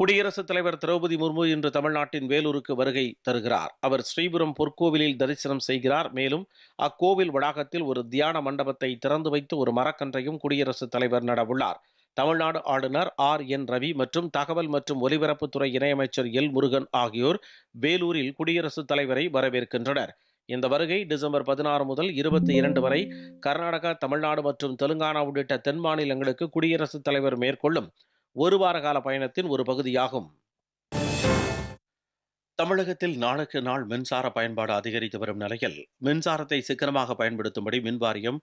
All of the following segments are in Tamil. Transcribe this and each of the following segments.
குடியரசுத் தலைவர் திரௌபதி முர்மு இன்று தமிழ்நாட்டின் வேலூருக்கு வருகை தருகிறார். அவர் ஸ்ரீபுரம் பொற்கோவிலில் தரிசனம் செய்கிறார். மேலும் அக்கோவில் வளாகத்தில் ஒரு தியான மண்டபத்தை திறந்து வைத்து ஒரு மரக்கன்றையும் குடியரசுத் தலைவர் நடவுள்ளார். தமிழ்நாடு ஆளுநர் ஆர். என். ரவி மற்றும் தகவல் மற்றும் ஒலிபரப்புத்துறை இணையமைச்சர் எல். முருகன் ஆகியோர் வேலூரில் குடியரசுத் தலைவரை வரவேற்கின்றனர். இந்த வருகை டிசம்பர் பதினாறு முதல் இருபத்தி இரண்டு வரை கர்நாடகா தமிழ்நாடு மற்றும் தெலுங்கானா உள்ளிட்ட தென் மாநிலங்களுக்கு குடியரசுத் தலைவர் மேற்கொள்ளும். ஒரு வார கால பயணத்தின் ஒரு பகுதியாகும். தமிழகத்தில் நாளுக்கு நாள் மின்சார பயன்பாடு அதிகரித்து வரும் நிலையில் மின்சாரத்தை சிக்கனமாக பயன்படுத்தும்படி மின் வாரியம்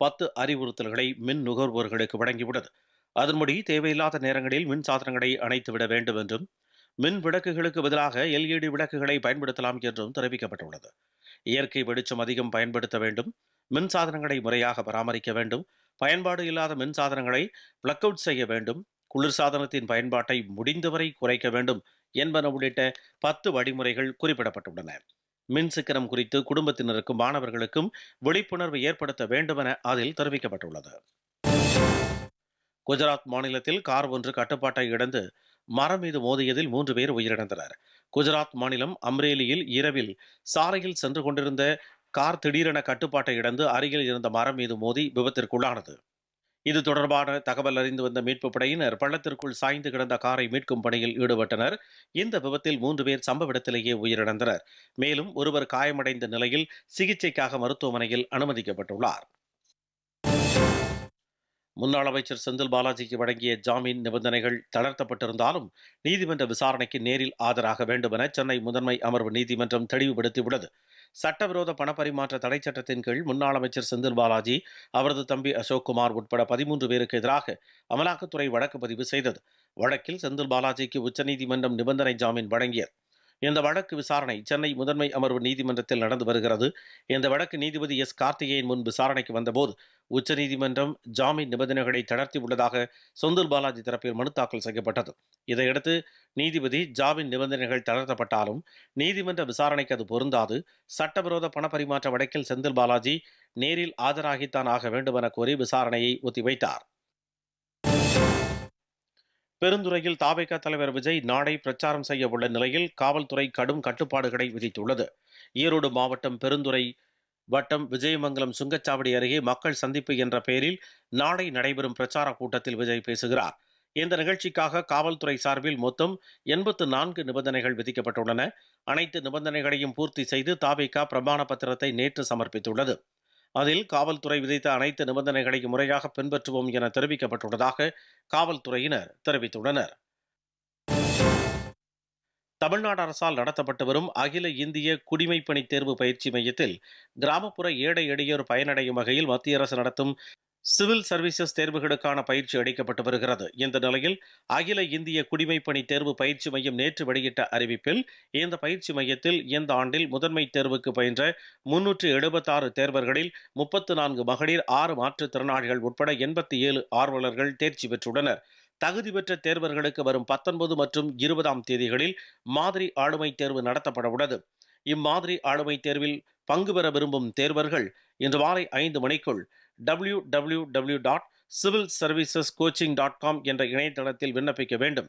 பத்து அறிவுறுத்தல்களை மின் நுகர்வோர்களுக்கு வழங்கியுள்ளது. அதன்படி தேவையில்லாத நேரங்களில் மின் சாதனங்களை அணைத்துவிட வேண்டும் என்றும் மின் விளக்குகளுக்கு பதிலாக எல்இடி விளக்குகளை பயன்படுத்தலாம் என்றும் தெரிவிக்கப்பட்டுள்ளது. இயற்கை வெளிச்சம் அதிகம் பயன்படுத்த வேண்டும் மின் சாதனங்களை முறையாக பராமரிக்க வேண்டும் பயன்பாடு இல்லாத மின் சாதனங்களை பிளக் அவுட் செய்ய வேண்டும் குளிர்சாதனத்தின் பயன்பாட்டை முடிந்தவரை குறைக்க வேண்டும் என்பன உள்ளிட்ட பத்து வழிமுறைகள் குறிப்பிடப்பட்டுள்ளன. மின் சிக்கனம் குறித்து குடும்பத்தினருக்கும் மாணவர்களுக்கும் விழிப்புணர்வு ஏற்படுத்த வேண்டுமென அதில் தெரிவிக்கப்பட்டுள்ளது. குஜராத் மாநிலத்தில் கார் ஒன்று கட்டுப்பாட்டை இழந்து மரம் மீது மோதியதில் மூன்று பேர் உயிரிழந்தனர். குஜராத் மாநிலம் அம்ரேலியில் இரவில் சாலையில் சென்று கொண்டிருந்த கார் திடீரென கட்டுப்பாட்டை இழந்து அருகில் இருந்த மரம் மீது மோதி விபத்திற்குள்ளானது. இது தொடர்பான தகவல் அறிந்து வந்த மீட்புப் படையினர் பள்ளத்திற்குள் சாய்ந்து கிடந்த காரை மீட்கும் பணியில் ஈடுபட்டனர். இந்த விபத்தில் மூன்று பேர் சம்பவ இடத்திலேயே உயிரிழந்தனர். மேலும் ஒருவர் காயமடைந்த நிலையில் சிகிச்சைக்காக மருத்துவமனையில் அனுமதிக்கப்பட்டுள்ளார். முன்னாள் அமைச்சர் செந்தில் பாலாஜிக்கு வழங்கிய ஜாமீன் நிபந்தனைகள் தளர்த்தப்பட்டிருந்தாலும் நீதிமன்ற விசாரணைக்கு நேரில் ஆஜராக வேண்டும் என சென்னை முதன்மை அமர்வு நீதிமன்றம் தெளிவுபடுத்தியுள்ளது. சட்டவிரோத பணப்பரிமாற்ற தடை சட்டத்தின் கீழ் முன்னாள் அமைச்சர் செந்தில் பாலாஜி அவரது தம்பி அசோக்குமார் உட்பட பதிமூன்று பேருக்கு எதிராக அமலாக்கத்துறை வழக்கு பதிவு செய்தது. வழக்கில் செந்தில் பாலாஜிக்கு உச்சநீதிமன்றம் நிபந்தனை ஜாமீன் வழங்கியது. இந்த வழக்கு விசாரணை சென்னை முதன்மை அமர்வு நீதிமன்றத்தில் நடந்து வருகிறது. இந்த வழக்கு நீதிபதி எஸ். கார்த்திகேயன் முன் விசாரணைக்கு வந்தபோது உச்சநீதிமன்றம் ஜாமீன் நிபந்தனைகளை தளர்த்தி உள்ளதாக செந்தில் பாலாஜி தரப்பில் மனு தாக்கல் செய்யப்பட்டது. இதையடுத்து நீதிபதி ஜாமீன் நிபந்தனைகள் தளர்த்தப்பட்டாலும் நீதிமன்ற விசாரணைக்கு அது பொருந்தாது. சட்டவிரோத பணப்பரிமாற்ற வழக்கில் செந்தில் பாலாஜி நேரில் ஆஜராகித்தான் ஆக வேண்டும் என கோரி விசாரணையை ஒத்திவைத்தார். பெருந்துறையில் தாவேகா தலைவர் விஜய் நாளை பிரச்சாரம் செய்ய உள்ள நிலையில் காவல்துறை கடும் கட்டுப்பாடுகளை விதித்துள்ளது. ஈரோடு மாவட்டம் பெருந்துறை வட்டம் விஜயமங்கலம் சுங்கச்சாவடி அருகே மக்கள் சந்திப்பு என்ற பெயரில் நாளை நடைபெறும் பிரச்சார கூட்டத்தில் விஜய் பேசுகிறார். இந்த நிகழ்ச்சிக்காக காவல்துறை சார்பில் மொத்தம் எண்பத்து நான்கு நிபந்தனைகள் விதிக்கப்பட்டுள்ளன. அனைத்து நிபந்தனைகளையும் பூர்த்தி செய்து தாவேகா பிரமாண பத்திரத்தை நேற்று சமர்ப்பித்துள்ளது. அதில் காவல்துறை விதித்த அனைத்து நிபந்தனைகளை முறையாக பின்பற்றுவோம் என தெரிவிக்கப்பட்டுள்ளதாக காவல்துறையினர் தெரிவித்துள்ளனர். தமிழ்நாடு அரசால் நடத்தப்பட்டு வரும் அகில இந்திய குடிமைப்பணி தேர்வு பயிற்சி மையத்தில் கிராமப்புற ஏழை எளியோர் பயனடையும் வகையில் மத்திய அரசு நடத்தும் சிவில் சர்வீசஸ் தேர்வுகளுக்கான பயிற்சி அளிக்கப்பட்டு வருகிறது. இந்த நிலையில் அகில இந்திய குடிமைப்பணி தேர்வு பயிற்சி மையம் நேற்று வெளியிட்ட அறிவிப்பில் இந்த பயிற்சி மையத்தில் இந்த ஆண்டில் முதன்மை தேர்வுக்கு பயின்ற முன்னூற்று எழுபத்தாறு தேர்வர்களில் முப்பத்து நான்கு மகளிர் ஆறு மாற்றுத்திறனாளிகள் உட்பட எண்பத்தி ஏழு ஆர்வலர்கள் தேர்ச்சி பெற்றுள்ளனர். தகுதி பெற்ற தேர்வர்களுக்கு வரும் பத்தொன்பது மற்றும் இருபதாம் தேதிகளில் மாதிரி ஆளுமை தேர்வு நடத்தப்பட உள்ளது. இம்மாதிரி ஆளுமை தேர்வில் பங்கு பெற விரும்பும் தேர்வர்கள் இன்று மாலை ஐந்து மணிக்குள் W W W dot civil services coaching dot com என்ற இணையதளத்தில் விண்ணப்பிக்க வேண்டும்.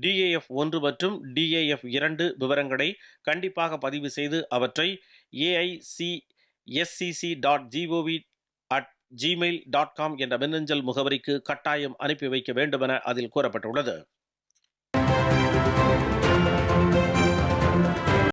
டிஏஎஃப் ஒன்று மற்றும் டிஏஎஃப் இரண்டு விவரங்களை கண்டிப்பாக பதிவு செய்து அவற்றை A I C S C C dot G O V at Gmail dot com என்ற மின்னஞ்சல் முகவரிக்கு கட்டாயம் அனுப்பி வைக்க வேண்டுமென அதில் கூறப்பட்டுள்ளது.